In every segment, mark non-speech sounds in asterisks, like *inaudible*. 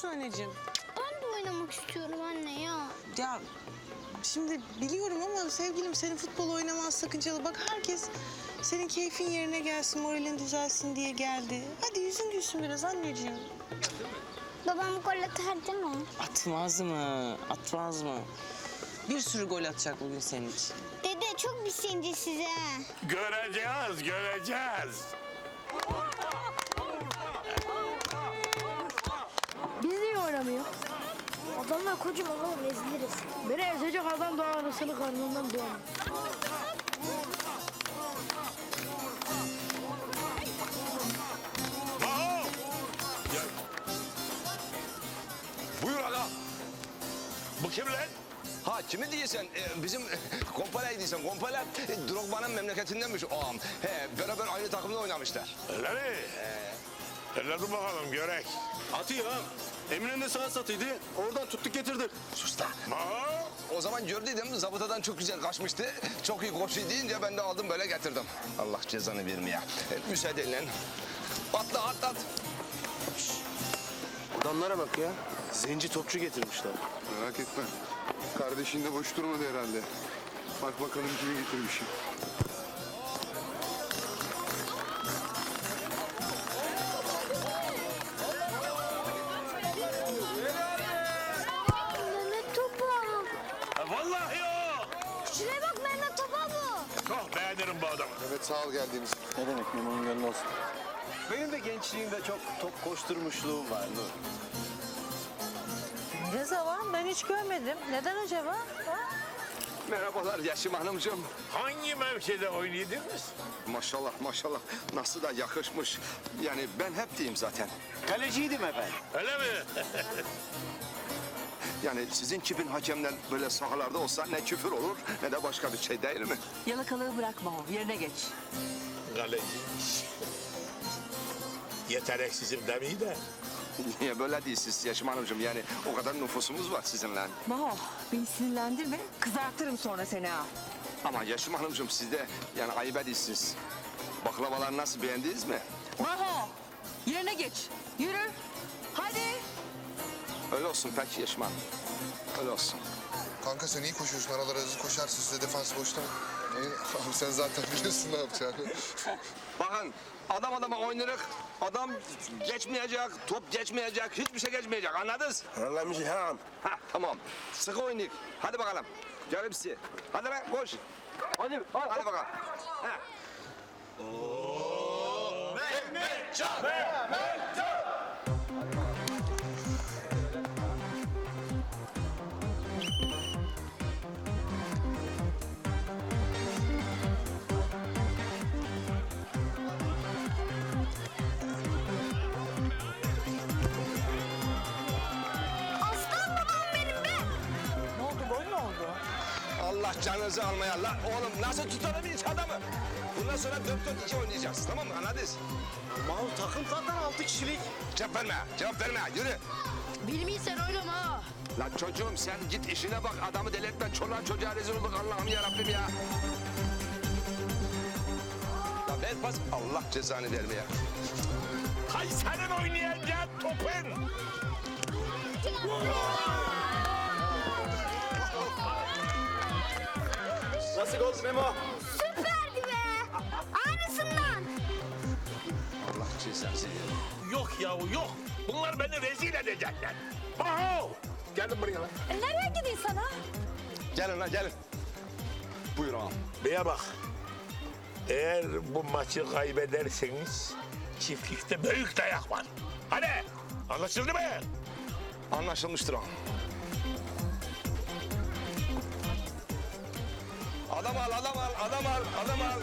Musun anneciğim? Ben de oynamak istiyorum anne ya. Ya şimdi biliyorum ama sevgilim senin futbol oynaman sakıncalı. Bak herkes senin keyfin yerine gelsin, moralin düzelsin diye geldi. Hadi yüzün gülsün biraz anneciğim. Babam gol atar değil mi? Atmaz mı? Atmaz mı? Bir sürü gol atacak bugün senin için. Dede çok bir size. Göreceğiz, göreceğiz. Adamlar kocaman oğlum eziliriz. Beni ezecek adam daha anasını karnından! Gel. Buyur aga. Bu kim lan? Ha kimi diyorsun? Ee, bizim Kompale'yi diyorsun. Kompale e, Drogba'nın memleketindenmiş ağam. He, beraber aynı takımda oynamışlar. Öyle mi? Hele dur bakalım görek. Atıyor ha. Eminönü'nde saat satıydı. Oradan tuttuk getirdik. Sus da. Maho! O zaman gördüydüm zabıtadan çok güzel kaçmıştı. Çok iyi koşu deyince ben de aldım böyle getirdim. Allah cezanı vermeye. E, müsaadenle. Atla atlat. Adamlara bak ya. Zenci topçu getirmişler. Merak etme. Kardeşin de boş durmadı herhalde. Bak bakalım kimi getirmişim. Evet sağ ol geldiğiniz için. Ne demek memonun gönlü olsun. Benim de gençliğimde çok top koşturmuşluğum var Nur. Ne zaman? Ben hiç görmedim. Neden acaba? Ha? Merhabalar Yaşım Hanımcığım. Hangi mevkide oynuyordunuz? Maşallah maşallah. Nasıl da yakışmış. Yani ben hep diyeyim zaten. Kaleciydim efendim. Öyle mi? *laughs* Yani sizin kibin hakemler böyle sahalarda olsa ne küfür olur ne de başka bir şey değil mi? Yalakalığı bırakma o. Yerine geç. Galeciymiş. Yeteneksizim demeyi de. Niye böyle değilsiniz Yaşım Hanımcığım? Yani o kadar nüfusumuz var sizinle. Maho beni sinirlendirme. Kızartırım sonra seni ha. Ama Yaşım Hanımcığım siz de yani ayıp ediyorsunuz. Baklavalar nasıl beğendiniz mi? Maho yerine geç. Yürü. Hadi. Öyle olsun peki Yaşım Hanım. Öyle olsun. Kanka sen iyi koşuyorsun. Aralara hızlı koşarsın. Size defans boşta mı? İyi. Abi sen zaten biliyorsun ne yapacağını. *laughs* Bakın adam adama oynarık. Adam geçmeyecek, top geçmeyecek, hiçbir şey geçmeyecek. Anladınız? Anlamış ha. Ha tamam. Sıkı oynayık. Hadi bakalım. Gel hepsi. Hadi lan koş. Hadi, hadi bakalım. Ha. Aslan canınızı almaya. La, oğlum nasıl tutalım hiç adamı? Bundan sonra 4-4-2 oynayacağız. Tamam mı? Anladınız? Mahmut takım zaten altı kişilik. Cevap verme. Cevap verme. Yürü. Bilmiyorsan oynama ha. Lan çocuğum sen git işine bak. Adamı deli etme. Çoluğa çocuğa rezil olduk. Allah'ım yarabbim ya. Lan ver pas. Allah cezanı vermeye. Hay senin oynayacağın topun. Nasıl gol Memo? Süperdi be. Aynısından. Allah cezanı. Yok yahu yok. Bunlar beni rezil edecekler. Maho! Gelin buraya lan. E, nereye gideyim sana? Gelin lan gelin. Buyur ağam. Beye bak. Eğer bu maçı kaybederseniz çiftlikte büyük dayak var. Hadi anlaşıldı mı? Anlaşılmıştır ağam. Adam al, adam al, adam al, adam al.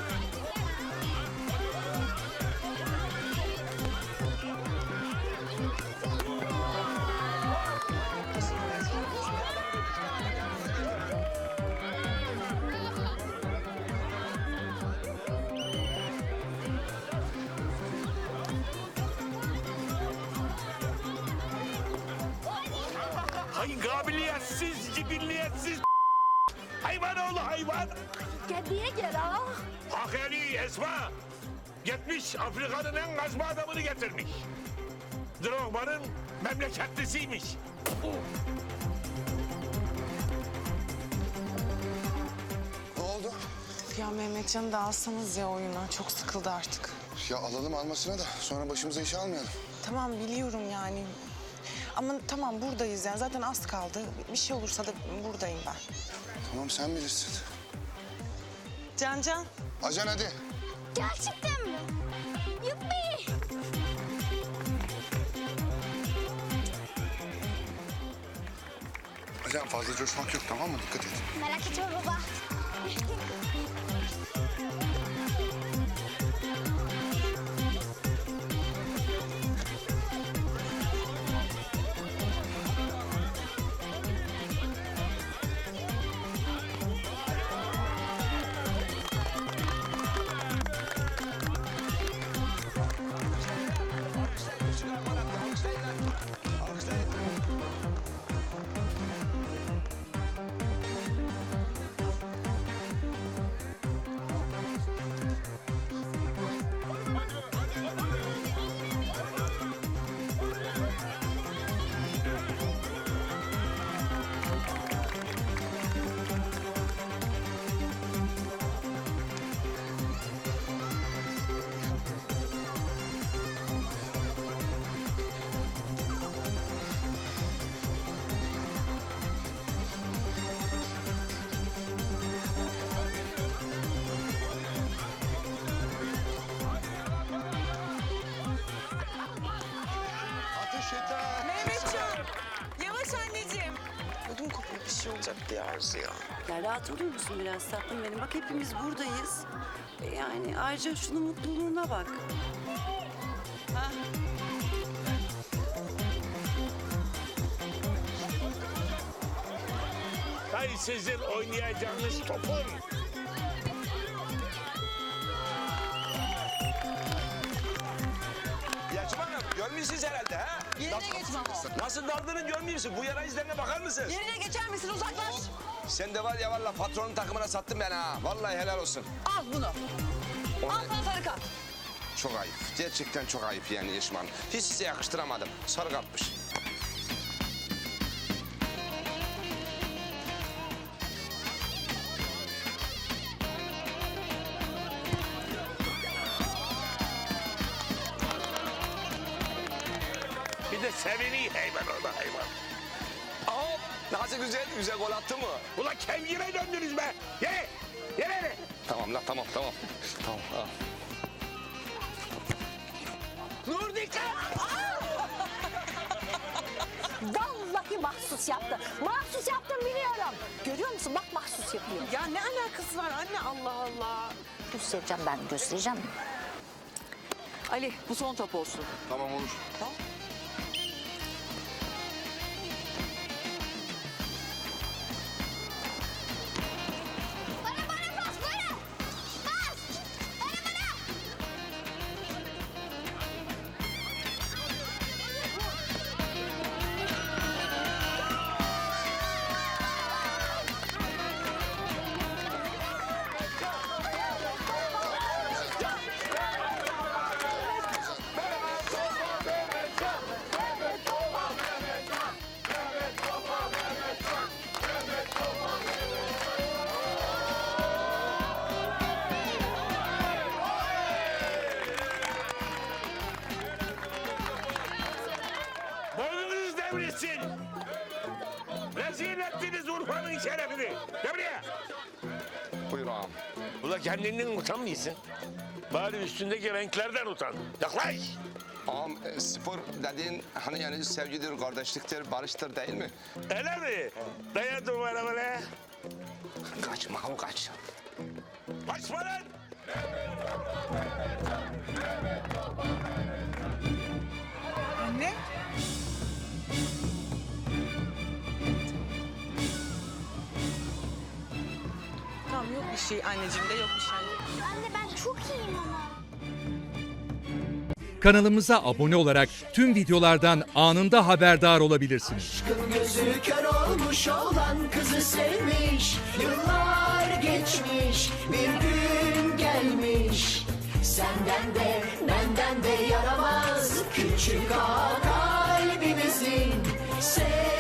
Hay kabiliyetsiz, cibilliyetsiz oğlu hayvan. Kediye gel ha. Hakeri Esma. Gitmiş Afrika'nın en gazma adamını getirmiş. Drogba'nın memleketlisiymiş. Ne oldu? Ya Mehmetcan'ı da alsanız ya oyuna. Çok sıkıldı artık. Ya alalım almasına da sonra başımıza iş almayalım. Tamam biliyorum yani. Ama tamam buradayız yani. Zaten az kaldı. Bir şey olursa da buradayım ben. Tamam sen bilirsin. Can Can. Acan hadi. Gerçekten mi? Yuppi. Acan fazla coşmak yok tamam mı? Dikkat et. Merak etme baba. Bir şey olacak diye Arzu ya. Ya rahat olur musun biraz tatlım benim? Bak hepimiz buradayız. E Yani ayrıca şunun mutluluğuna bak. Hay sizin oynayacağınız topun. Nasıl daldığını görmüyorsun. Bu yara izlerine bakar mısın? Yerine geçer misin? Uzaklaş. Sen de var ya valla patronun takımına sattın beni ha. Vallahi helal olsun. Al bunu. Al sana sarı kart. Çok ayıp. Gerçekten çok ayıp yani Yeşim Hanım. Hiç size yakıştıramadım. Sarı kapmış. Nasıl güzel, güzel gol attı mı? Ulan kevgire döndünüz be. Ye. Ye beni. Tamam la tamam tamam. Tamam. Ha. Nur dikkat. Vallahi mahsus yaptı. Mahsus yaptım biliyorum. Görüyor musun? Bak mahsus yapıyor. Ya ne alakası var anne Allah Allah. Göstereceğim ben göstereceğim. Ali bu son top olsun. Tamam olur. Bana Urfa'nın şerefini. Gel buraya. Buyur ağam. Ula kendinden utanmıyorsun. Bari üstündeki renklerden utan. Yaklaş. Ağam e, spor dediğin hani yani sevgidir, kardeşliktir, barıştır değil mi? Öyle mi? Dayadım bana böyle. Kaçma ağam kaç. Kaçma lan. Anne. Şey anneciğim de yok bir şey. Anne ben çok iyiyim ama. Kanalımıza abone olarak tüm videolardan anında haberdar olabilirsiniz. Gözü kör olmuş olan kızı sevmiş Yıllar geçmiş bir gün gelmiş Senden de benden de yaramaz küçük ağa. Sev